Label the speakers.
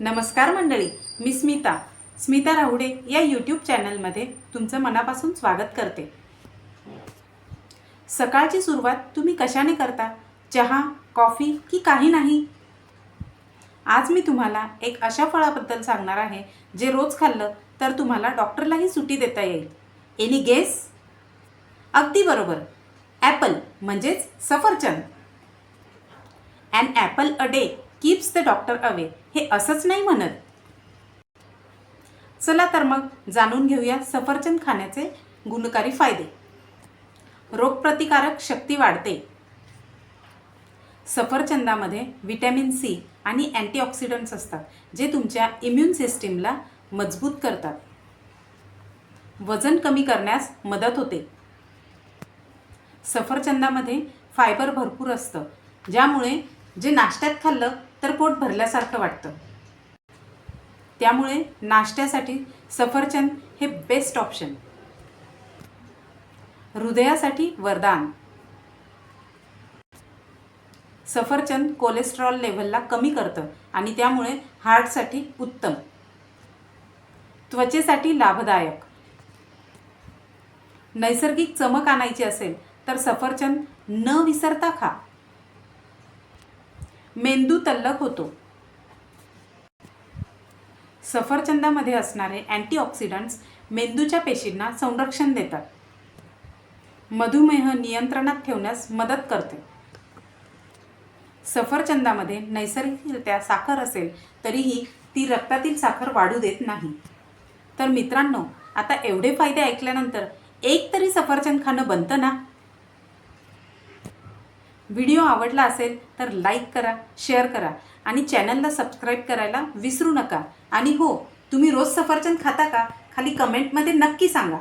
Speaker 1: नमस्कार मंडळी मी स्मिता. स्मिता राहुडे या यूट्यूब चॅनलमध्ये तुमचं मनापासून स्वागत करते. सकाळची सुरुवात तुम्ही कशाने करता? चहा कॉफी की काही नाही? आज मी तुम्हाला एक अशा फळाबद्दल सांगणार आहे जे रोज खाल्लं तर तुम्हाला डॉक्टरलाही सुट्टी देता येईल. एनी गेस अगदी बरोबर. ॲपल म्हणजेच सफरचंद. And apple a day keeps the doctor away. हे असंच नाही म्हणत. चला तर मग जाणून घेऊया सफरचंद खाण्याचे गुणकारी फायदे. रोगप्रतिकारक शक्ती वाढते. सफरचंदामध्ये व्हिटॅमिन सी आणि अँटीऑक्सिडंट्स असतात जे तुमच्या इम्युन सिस्टीमला मजबूत करतात. वजन कमी करण्यास मदत होते. सफरचंदामध्ये फायबर भरपूर असतं ज्यामुळे जे नाश्त्यात खाल्लं तर पोट भरल्यासारखं वाटतं. त्यामुळे नाश्त्यासाठी सफरचंद हे बेस्ट ऑप्शन हृदयासाठी वरदान. सफरचंद कोलेस्ट्रॉल लेव्हलला कमी करतं आणि त्यामुळे हार्टसाठी उत्तम. त्वचेसाठी लाभदायक. नैसर्गिक चमक आणायची असेल तर सफरचंद न विसरता खा. मेंदू तल्लख होतो. सफरचंदामध्ये असणारे अँटीऑक्सिडंट्स मेंदूच्या पेशींना संरक्षण देतात. मधुमेह नियंत्रणात ठेवण्यास मदत करते. सफरचंदामध्ये नैसर्गिकरित्या साखर असेल तरीही ती रक्तातील साखर वाढू देत नाही. तर मित्रांनो आता एवढे फायदे ऐकल्यानंतर एक तरी सफरचंद खाणं बनतं ना? व्हिडिओ आवडला असेल तर लाईक करा शेअर करा आणि चॅनलला सबस्क्राईब करायला विसरू नका. आणि हो तुम्ही रोज सफरचंद खाता का? खाली कमेंटमध्ये नक्की सांगा.